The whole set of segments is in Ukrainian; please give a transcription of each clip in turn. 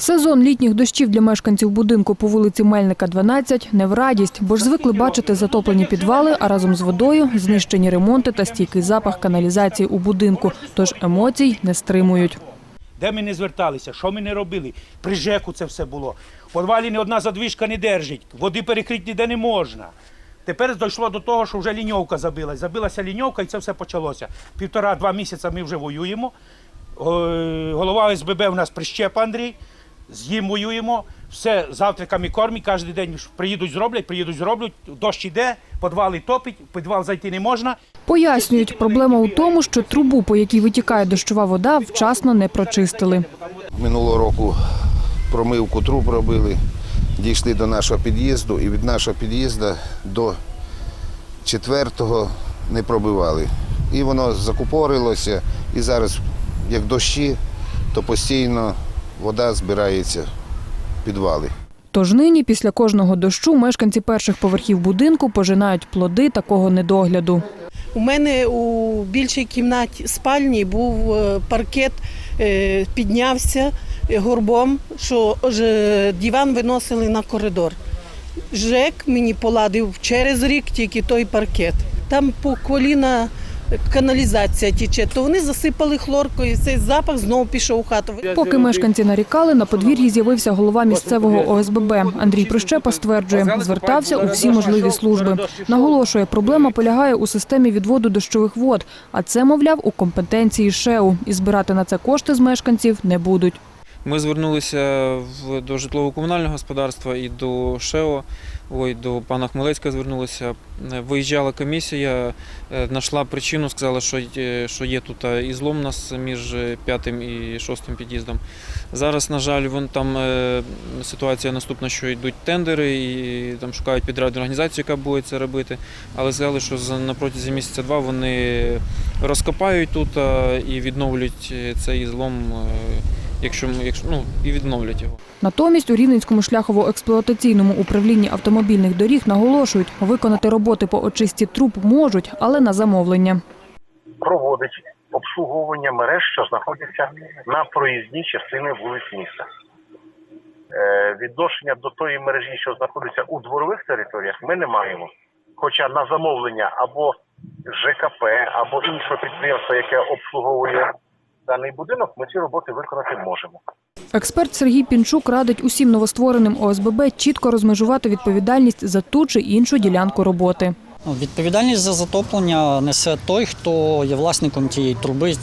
Сезон літніх дощів для мешканців будинку по вулиці Мельника, 12 – не в радість, бо ж звикли бачити затоплені підвали, а разом з водою – знищені ремонти та стійкий запах каналізації у будинку. Тож емоцій не стримують. Де ми не зверталися, що ми не робили? При ЖЕКу це все було. В подвалі ні одна задвижка не держить, води перекрити ніде не можна. Тепер дійшло до того, що вже ліньовка забилась. Забилася ліньовка і це все почалося. Півтора-два місяці ми вже воюємо. Е, Голова СББ у нас прищеп Андрій. З воюємо. Все завтраками кормить, кожен день приїдуть, зроблять, приїдуть, зроблять. Дощ іде, підвали топить, в підвал зайти не можна. Пояснюють, проблема у тому, що трубу, по якій витікає дощова вода, вчасно не прочистили. Минулого року промивку труб робили, дійшли до нашого під'їзду і від нашого під'їзду до четвертого не пробивали. І воно закупорилося, і зараз, як дощі, то постійно вода збирається в підвали. Тож нині, після кожного дощу, мешканці перших поверхів будинку пожинають плоди такого недогляду. У мене у більшій кімнаті спальні був е, паркет, е, піднявся горбом, що ж, диван виносили на коридор. ЖЕК мені поладив через рік тільки той паркет. Там по коліна каналізація тіче, то вони засипали хлоркою, і цей запах знову пішов у хату. Поки мешканці нарікали, на подвір'ї з'явився голова місцевого ОСББ. Андрій Прищепа стверджує, звертався у всі можливі служби. Наголошує, проблема полягає у системі відводу дощових вод, а це, мовляв, у компетенції ШЕУ. І збирати на це кошти з мешканців не будуть. Ми звернулися до житлово-комунального господарства і до ШЕО, ой, до пана Хмелецька звернулися. Е, Виїжджала комісія, е, знайшла причину, сказала, що, є- що є тут е, ізлом у нас між е, п'ятим і шостим під'їздом. Зараз, на жаль, вон там е, ситуація наступна, що йдуть тендери і там шукають підрядну організацію, яка буде це робити. Але сказали, що на протязі місяця-два вони розкопають тут е, і відновлять е, цей ізлом. Якщо, ми- якщо ну, і відновлять його. Натомість у Рівненському шляхово-експлуатаційному управлінні автомобільних доріг наголошують, виконати роботи по очисті труб можуть, але на замовлення. проводить обслуговування мереж, що знаходяться на проїзній частини вулиць міста. Е, відношення до тої мережі, що знаходиться у дворових територіях, ми не маємо. Хоча на замовлення або ЖКП, або іншого підприємства, яке обслуговує даний будинок, ми ці роботи виконати можемо. Експерт Сергій Пінчук радить усім новоствореним ОСББ чітко розмежувати відповідальність за ту чи іншу ділянку роботи. Ну, Відповідальність за затоплення несе той, хто є власником тієї труби,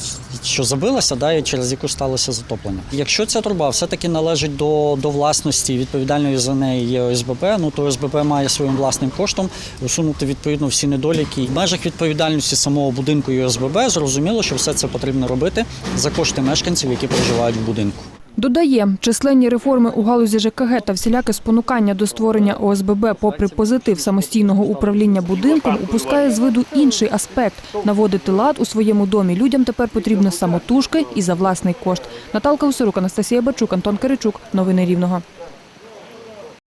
що забилася, да, і через яку сталося затоплення. Якщо ця труба все-таки належить до, до власності, відповідальної за неї є ОСББ, ну то ОСББ має своїм власним коштом усунути відповідно всі недоліки. В межах відповідальності самого будинку і ОСББ зрозуміло, що все це потрібно робити за кошти мешканців, які проживають в будинку. Додає, численні реформи у галузі ЖКГ та всіляке спонукання до створення ОСББ попри позитив самостійного управління будинком упускає з виду інший аспект – наводити лад у своєму домі людям тепер потрібно самотужки і за власний кошт. Наталка Усирук, Анастасія Бачук, Антон Киричук. Новини Рівного.